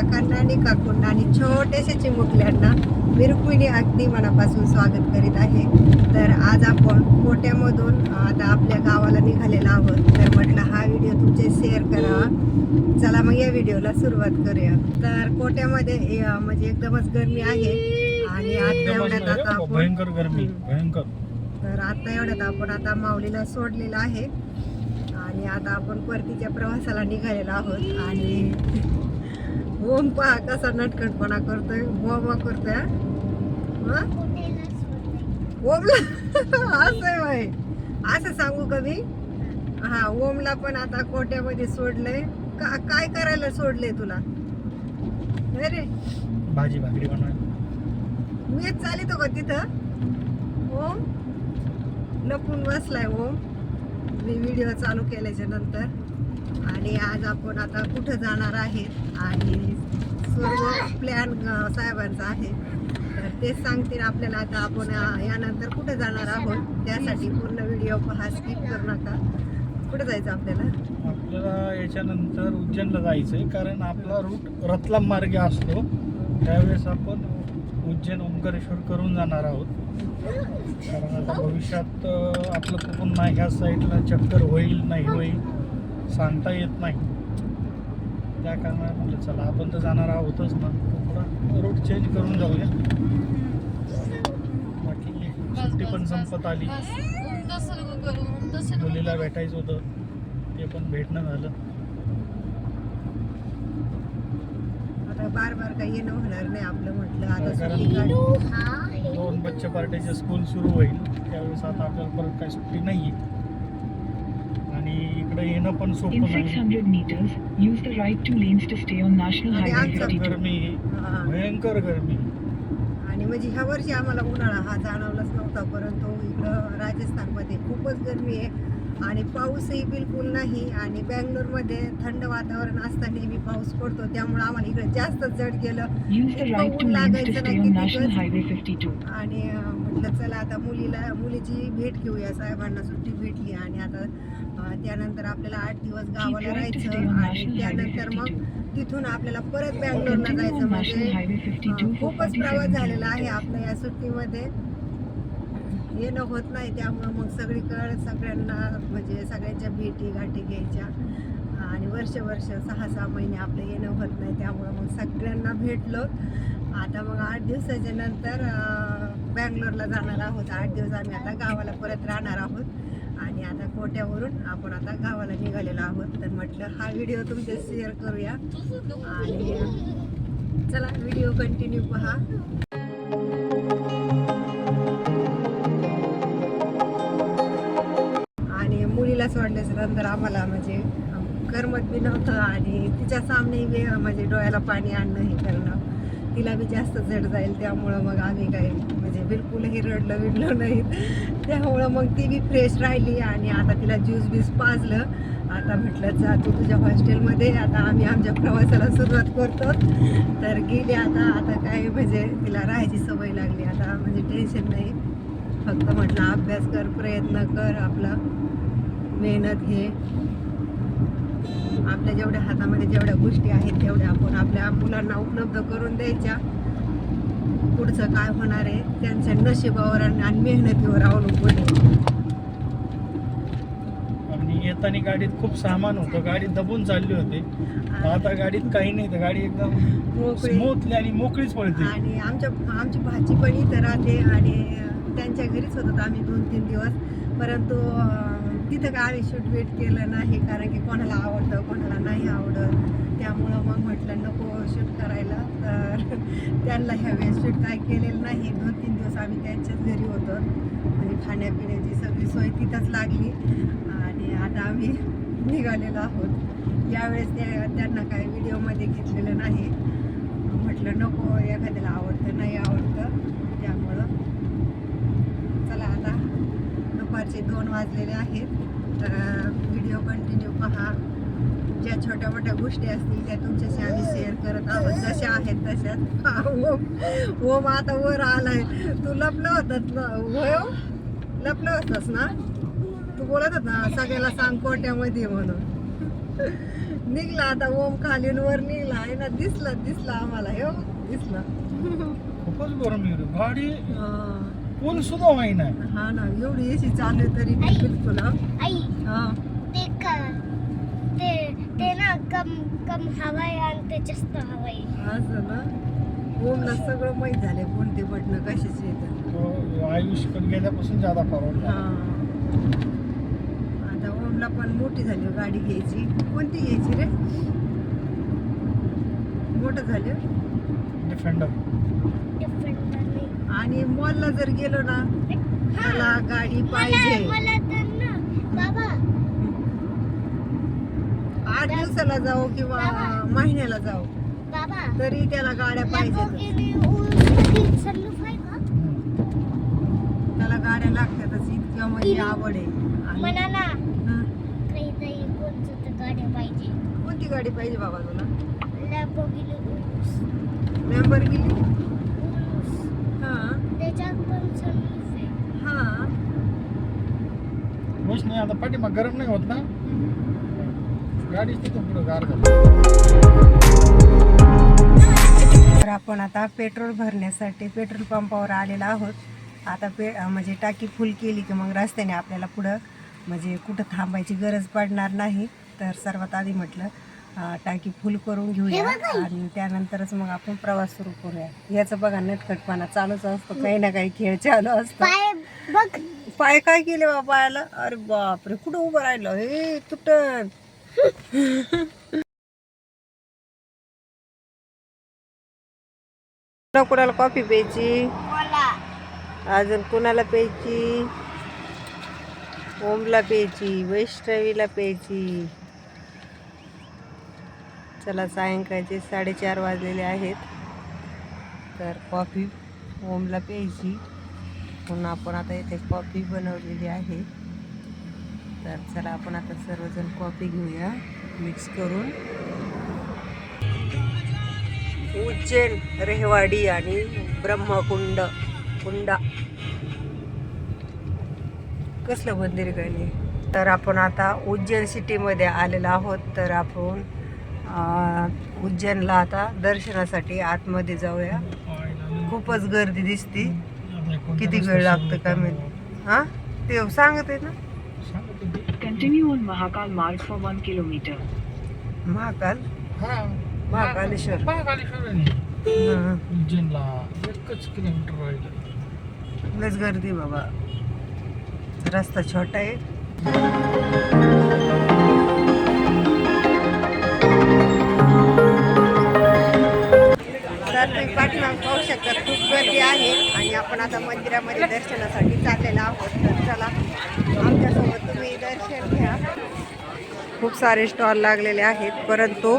काकांना आणि काकूंना आणि छोट्याशा चिमुकल्यांना बिरकुईने अगदी मनापासून स्वागत करीत आहे. तर आज आपण कोट्यामधून आता आपल्या गावाला निघालेला आहोत. तर म्हटलं हा व्हिडिओ तुमचे शेअर करावा चला मग या व्हिडिओला सुरुवात करूया. तर कोट्यामध्ये म्हणजे एकदमच गरमी आहे. आणि आता एवढ्यात आता आपण भयंकर गरमी भयंकर. तर आता एवढ्यात आपण आता माऊलीला सोडलेलं आहे. आणि आता आपण परतीच्या प्रवासाला निघालेलो आहोत. आणि ओम पहा कसा नटखटपणा करतोय बोबा करतोय? ओमला असं आहे. असं सांगू का मी? हा ओमला पण आता कोट्यामध्ये सोडलंय. का काय करायला सोडलंय तुला? अरे भाजी भाकरी बनवायला. मी चालितो का तिथं? ओम? लपून बसलाय ओम. मी व्हिडिओ चालू केल्याच्यानंतर. आणि आज आपण आता कुठं जाणार आहेत आणि सर्व प्लॅन साहेबांचा आहे. तर तेच सांगतील आपल्याला आता आपण यानंतर कुठं जाणार आहोत त्यासाठी पूर्ण व्हिडिओ पहा स्किप करू नका. कुठं जायचं आपल्याला? आपल्याला याच्यानंतर उज्जैनला जायचं आहे कारण आपला रूट रतलाम मार्गे असतो. त्यावेळेस आपण उज्जैन ओंकारेश्वर करून जाणार आहोत. कारण आता भविष्यात आपलं पुन्हा ह्या साईडला चक्कर होईल नाही होईल. सांगता येत नाही. त्या कारणाने म्हटलं चला आपण तर जाणार आहोतच ना. थोडा रूट चेंज करून जाऊया. बाकी सुट्टी पण संपत आली. मुलीला भेटायचं होतं. ते पण भेटणं झालं. आता बार बार काही येणं होणार नाही आपलं म्हटलं. आता दोन बच्चे पार्टीचे स्कूल सुरू होईल. त्यावेळेस आता आपल्याला परत काही सुट्टी नाही आणि इकडे येणं पण In सोपं नाही 600 meters, use the right two lanes to stay on National आणि Highway आमचं 52. गरमी. भयंकर गरमी आणि म्हणजे ह्या वर्षी आम्हाला उन्हाळा हा जाणवलाच नव्हता परंतु इकडं राजस्थानमध्ये खूपच गरमी आहे आणि पाऊसही बिलकुल नाही आणि बँगलोरमध्ये थंड वातावरण असताना पाऊस पडतो त्यामुळे आम्हाला इकडे जास्त जड गेलं National Highway 52. आणि म्हटलं चला आता मुलीला मुलीची भेट घेऊया साहेबांना सुट्टी भेटली आणि आता त्यानंतर आपल्याला आठ दिवस गावाला राहायचं आणि त्यानंतर मग 52. तिथून आपल्याला परत बँगलोरला जायचं म्हणजे Highway 52 अं, for खूपच प्रवास 47 झालेला आहे. आपल्या या सुट्टीमध्ये येणं होत नाही त्यामुळं मग सगळीकडे सगळ्यांना म्हणजे सगळ्यांच्या भेटी गाठी घ्यायच्या. आणि वर्ष वर्ष सहा सहा महिने आपलं येणं होत नाही त्यामुळं मग सगळ्यांना भेटलो. आता मग आठ दिवसाच्या नंतर बँगलोरला जाणार आहोत. आठ दिवस आम्ही आता गावाला परत राहणार आहोत. आणि आता कोट्यावरून आपण आता गावाला निघालेलो आहोत. तर म्हटलं हा व्हिडिओ तुमचे शेअर करूया. आणि चला व्हिडिओ कंटिन्यू पहा. आणि मुलीला नंतर आम्हाला म्हणजे करमत बी नव्हतं आणि तिच्या सामने बी म्हणजे डोळ्याला पाणी आणणं हे करणं तिला बी जास्त जड जाईल त्यामुळं मग आम्ही काही म्हणजे बिलकुलही रडलं बिडलं नाही. त्यामुळं मग ती बी फ्रेश राहिली आणि आता तिला ज्यूस बीस पाजलं. आता म्हटलं जा तू तुझ्या हॉस्टेलमध्ये आता आम्ही आमच्या प्रवासाला सुरुवात करतो. तर गेली आता आता काय म्हणजे तिला राहायची सवय लागली. आता म्हणजे टेन्शन नाही. फक्त म्हटलं अभ्यास कर प्रयत्न कर आपला. मेहनत घे आपल्या जेवढ्या हातामध्ये जेवढ्या गोष्टी आहेत तेवढ्या आपण आपल्या मुलांना उपलब्ध करून द्यायच्या. पुढचं काय होणार आहे त्यांच्या नशिबावर आणि मेहनतीवर अवलंबून. आणि येताना गाडीत खूप सामान होतं. गाडी दबून चालली होती. आता गाडीत काही नाही. तर गाडी एकदम मोकळी. स्मूथली आणि मोकळीच पळते आणि आमच्या आमची भाची पण इथं राहते आणि त्यांच्या घरीच होतो आम्ही दोन तीन दिवस. परंतु तिथं का आम्ही शूट वेट केलं नाही? कारण की कोणाला आवडतं कोणाला नाही आवडत. त्यामुळं मग म्हटलं नको शूट करायला. तर त्यांना ह्या वेळेस शूट काय केलेलं नाही. दोन तीन दिवस आम्ही त्यांच्याच घरी होतो. म्हणजे खाण्यापिण्याची सगळी सोय तिथंच लागली. आणि आता आम्ही निघालेलो आहोत. यावेळेस त्या त्यांना काय व्हिडिओमध्ये घेतलेलं नाही. म्हटलं नको एखाद्याला आवडतं नाही आवडतं त्यामुळं चला आता दुपारचे दोन वाजलेले आहेत. तर व्हिडिओ कंटिन्यू पहा. ज्या छोट्या मोठ्या गोष्टी असतील त्या तुमच्याशी आम्ही शेअर करत आहोत. जशा आहेत तशाच हा, ओम आता वर आलाय. तू लपलं होतात ना? होय हो? लपलं होतस ना? तू बोलत होता सगळ्याला सांग कोट्यामध्ये म्हणून. निघला आता ओम खालीन वर निघला. आहे ना दिसला दिसला आम्हाला. हे दिसला. खूपच गरम. गाडी हा. पूल सुद्धा होईना हा ना एवढी एसी चालू आहे तरी बिलकुल हा. आई हा. ते का ते ते ना कम कम हवा आहे आणि ते जास्त हवा आहे. असं ना? ओमला सगळं माहीत झाले कोणते बटणं कशाचे येतात तो आयुष्यकडे गेल्यापासून ज्यादा फॉरवर्ड हा. आता ओमला पण मोठी झाली हो गाडी घ्यायची. कोणती घ्यायची रे? मोठं झालं डिफेंडर. डिफरंट नाही आणि मॉलला जर गेलो ना त्याला हा. गाडी मला पाहिजे. मला बाबा. आठ दिवसाला जाऊ किंवा महिन्याला जाऊ बाबा. तरी त्याला गाड्या पाहिजे त्याला गाड्या लागतातच इतक्या म्हणजे आवड आहे. कोणती गाडी पाहिजे बाबा तुला? लॅम्बोर्गिनी त्याच्यात पण आहे. हा. नाही आता पाठीमाग गरम नाही होत ना? गाडी तिथून पुढे गार झाली. तर आपण आता पेट्रोल भरण्यासाठी पेट्रोल पंपावर आलेलो आहोत. आता पे म्हणजे टाकी फुल केली की मग रस्त्याने आपल्याला पुढं म्हणजे कुठं थांबायची गरज पडणार नाही. तर सर्वात आधी म्हटलं टाकी फुल करून घेऊया आणि त्यानंतरच मग आपण प्रवास सुरू करूया. याचं बघा नटखटपणा चालूच असतो. काही ना काही खेळ चालू असतो. पाय काय केले बा पायाला? अरे बापरे कुठं उभं राहिलं? हे तुटन कुणा कुणाला कॉफी प्यायची? अजून कुणाला प्यायची? ओमला प्यायची वैष्णवीला प्यायची. चला सायंकाळचे साडेचार वाजलेले आहेत. तर कॉफी ओमला प्यायची. म्हणून आपण आता इथे कॉफी बनवलेली आहे. तर चला आपण आता सर्वजण कॉफी घेऊया. मिक्स करून. उज्जैन रेहवाडी आणि ब्रह्मकुंड. कुंडा. कसलं मंदिर काही नाही तर आपण आता उज्जैन सिटीमध्ये आलेलो आहोत. तर आपण उज्जैनला आता दर्शनासाठी आतमध्ये जाऊया. खूपच गर्दी दिसती. किती वेळ लागतो काय माहिती हां? ते सांगत आहे ना. Continue on Mahakal Marg for 1 kilometer. Mahakal? हा. महाकालेश्वर. महाकालेश्वर उज्जैनला एकच किलोमीटर राहिलं. गर्दी बाबा. रस्ता छोटा आहे. तर तुम्ही पाठीमाग पाहू शकता खूप गर्दी आहे आणि आपण आता मंदिरामध्ये दर्शनासाठी चाललेलो आहोत. तर चला आमच्यासोबत तुम्ही दर्शन घ्या. खूप सारे स्टॉल लागलेले आहेत परंतु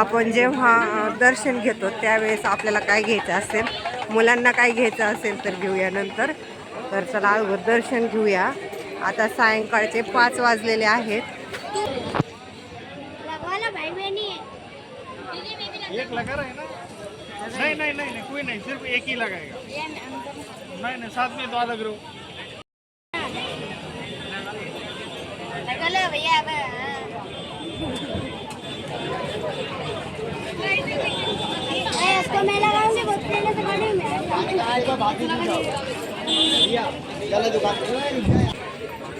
आपण जेव्हा दर्शन घेतो त्यावेळेस आपल्याला काय घ्यायचं असेल मुलांना काय घ्यायचं असेल तर घेऊया नंतर. तर चला अगोदर दर्शन घेऊया. आता सायंकाळचे पाच वाजलेले आहेत. एक लगा रहा ना? नहीं नहीं नहीं नहीं कोई नहीं सिर्फ एक ही लगाएगा। नहीं नहीं साथ में तो अलग भैया इसको मैं लगाऊंगी बहुत पहले से गाड़ी में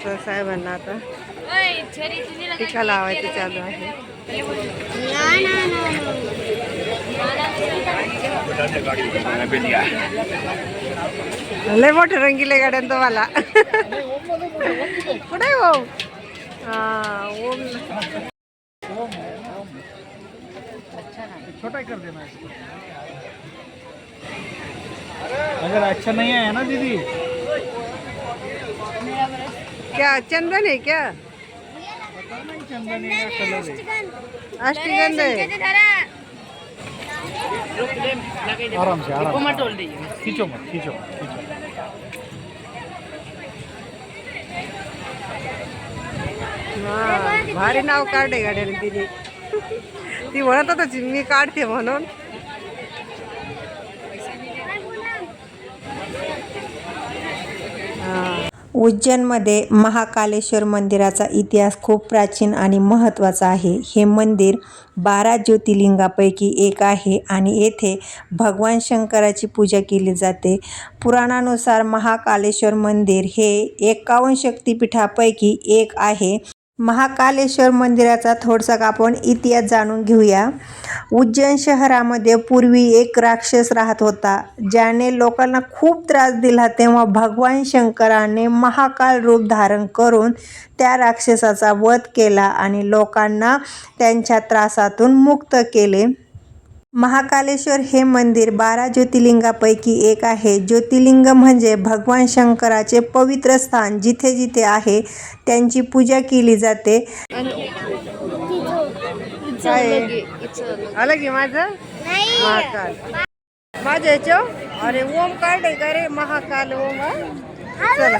तर साहेबांना आता टीका लावायची चालू आहे. ना ना ना लय मोठे रंगीले गाड्यान तुम्हाला कुठे आहे भाऊ हा ओम. छोटा ही कर देना इसको अगर अच्छा नहीं आया ना दीदी। क्या चंदन है क्या? चंदन का कलर है अष्टगंध है आराम से आराम खींचो मत खींचो खींचो भारी नाव काढे गाड्याने तिने. ती म्हणत होती मी काढते म्हणून. हा. उज्जैनमध्ये महाकालेश्वर मंदिराचा इतिहास खूप प्राचीन आणि महत्त्वाचा आहे. हे मंदिर बारा ज्योतिर्लिंगापैकी एक आहे आणि येथे भगवान शंकराची पूजा केली जाते. पुराणानुसार महाकालेश्वर मंदिर हे एकावन्न शक्तिपीठापैकी एक आहे. महाकालेश्वर मंदिराचा थोडसा आपण इतिहास जाणून घेऊया. उज्जैन शहरामध्ये पूर्वी एक राक्षस राहत होता ज्याने लोकांना खूप त्रास दिला तेव्हा भगवान शंकराने महाकाल रूप धारण करून त्या राक्षसाचा वध केला आणि लोकांना त्यांच्या त्रासातून मुक्त केले. महाकालेश्वर हे मंदिर बारा ज्योतिर्लिंगापैकी एक आहे. ज्योतिर्लिंग म्हणजे भगवान शंकराचे पवित्र स्थान जिथे जिथे आहे त्यांची पूजा केली जाते. आलं की माझं? महाकाल. माझ्या ह्याच्या अरे ओम काढे का रे? महाकाल ओम? चला.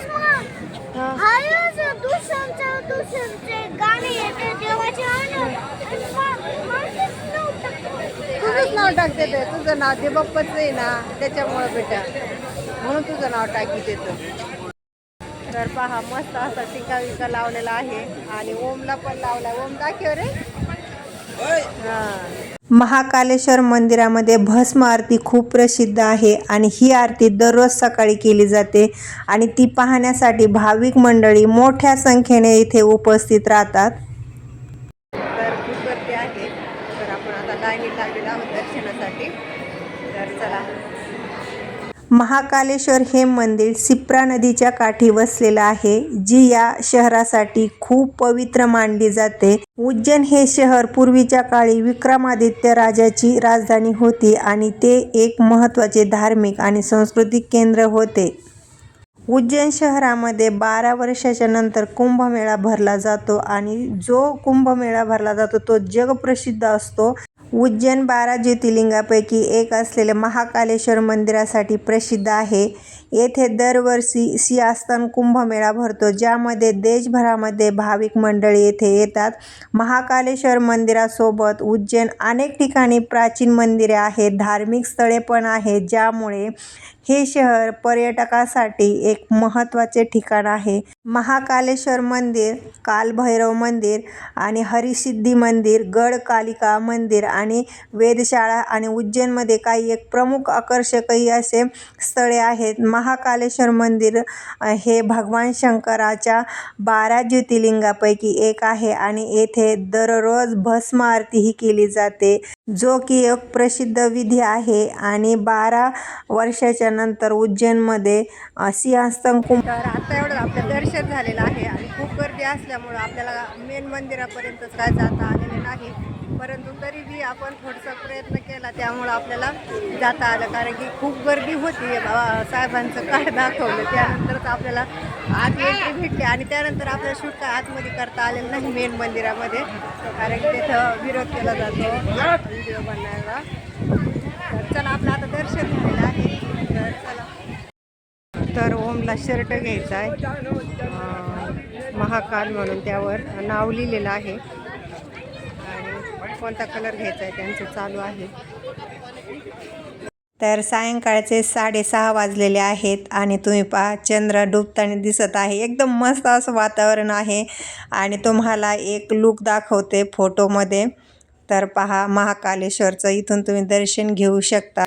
तुझंच नाव टाकते ते. तुझं नाव ते बाप्पाच आहे ना त्याच्यामुळं बेटा. म्हणून तुझं नाव टाकी देतं. तर पहा मस्त असा टिका विका लावलेला आहे. आणि ओमला पण लावलाय. ओम दाखव रे. महाकालेश्वर मंदिरामध्ये भस्म आरती खूप प्रसिद्ध आहे आणि ही आरती दररोज सकाळी केली जाते आणि ती पाहण्यासाठी भाविक मंडळी मोठ्या संख्येने इथे उपस्थित राहतात तर खूप गर्दी आहे तर आपण आता लाईनीत लागलेलो आहोत दर्शनासाठी तर चला महाकालेश्वर हे मंदिर सिप्रा नदीच्या काठी वसलेलं आहे जी या शहरासाठी खूप पवित्र मानली जाते. उज्जैन हे शहर पूर्वीच्या काळी विक्रमादित्य राजाची राजधानी होती आणि ते एक महत्त्वाचे धार्मिक आणि सांस्कृतिक केंद्र होते. उज्जैन शहरामध्ये बारा वर्षाच्या नंतर कुंभमेळा भरला जातो आणि जो कुंभमेळा भरला जातो तो जगप्रसिद्ध असतो. उज्जैन बारा ज्योतिर्लिंगापैकी एक असलेले महाकालेश्वर मंदिरासाठी प्रसिद्ध आहे. येथे दरवर्षी सिंहासन कुंभमेळा भरतो ज्यामध्ये देशभरामध्ये भाविक मंडळी येथे येतात. महाकालेश्वर मंदिरासोबत उज्जैन अनेक ठिकाणी प्राचीन मंदिरे आहेत धार्मिक स्थळे पण आहेत ज्यामुळे हे शहर पर्यटकासाठी एक महत्त्वाचे ठिकाण आहे. महाकालेश्वर मंदिर कालभैरव मंदिर आणि हरिसिद्धी मंदिर गड कालिका मंदिर आणि वेधशाळा आणि उज्जैनमध्ये काही एक प्रमुख आकर्षकही असे स्थळे आहेत. महाकालेश्वर मंदिर हे भगवान शंकराच्या बारा ज्योतिर्लिंगापैकी एक आहे आणि येथे दररोज भस्म आरतीही केली जाते. जो की एक प्रसिद्ध विधी आहे आणि बारा वर्षाच्या नंतर उज्जैनमध्ये अ, तर आता एवढं आपलं दर्शन झालेलं आहे आणि खूप गर्दी असल्यामुळं आपल्याला मेन मंदिरापर्यंतच काय जाता आलेलं नाही. परंतु तरी बी आपण थोडासा प्रयत्न केला त्यामुळं आपल्याला जाता आलं. कारण की खूप गर्दी होती बाबा साहेबांचं काय दाखवलं. त्यानंतरच आपल्याला आत एंट्री भेटली आणि त्यानंतर आपल्याला शूट काय आतमध्ये करता आलेलं नाही मेन मंदिरामध्ये. कारण की तिथं विरोध केला जातो. व्हिडिओ बनवायला. तर चला आपलं आता दर्शन झालेलं आहे. तर चला. तर ओमला शर्ट घ्यायचा आहे. महाकाल म्हणून त्यावर नाव लिहिलेलं आहे. कोणता कलर घ्यायचा आहे त्यांचं चालू आहे. तर सायंकाळचे साडेसहा वाजलेले आहेत आणि तुम्ही पहा चंद्र डुबताना दिसत आहे. एकदम मस्त असं वातावरण आहे आणि तुम्हाला एक लूक दाखवते फोटोमध्ये तर पहा महाकालेश्वरचं इथून तुम्ही दर्शन घेऊ शकता.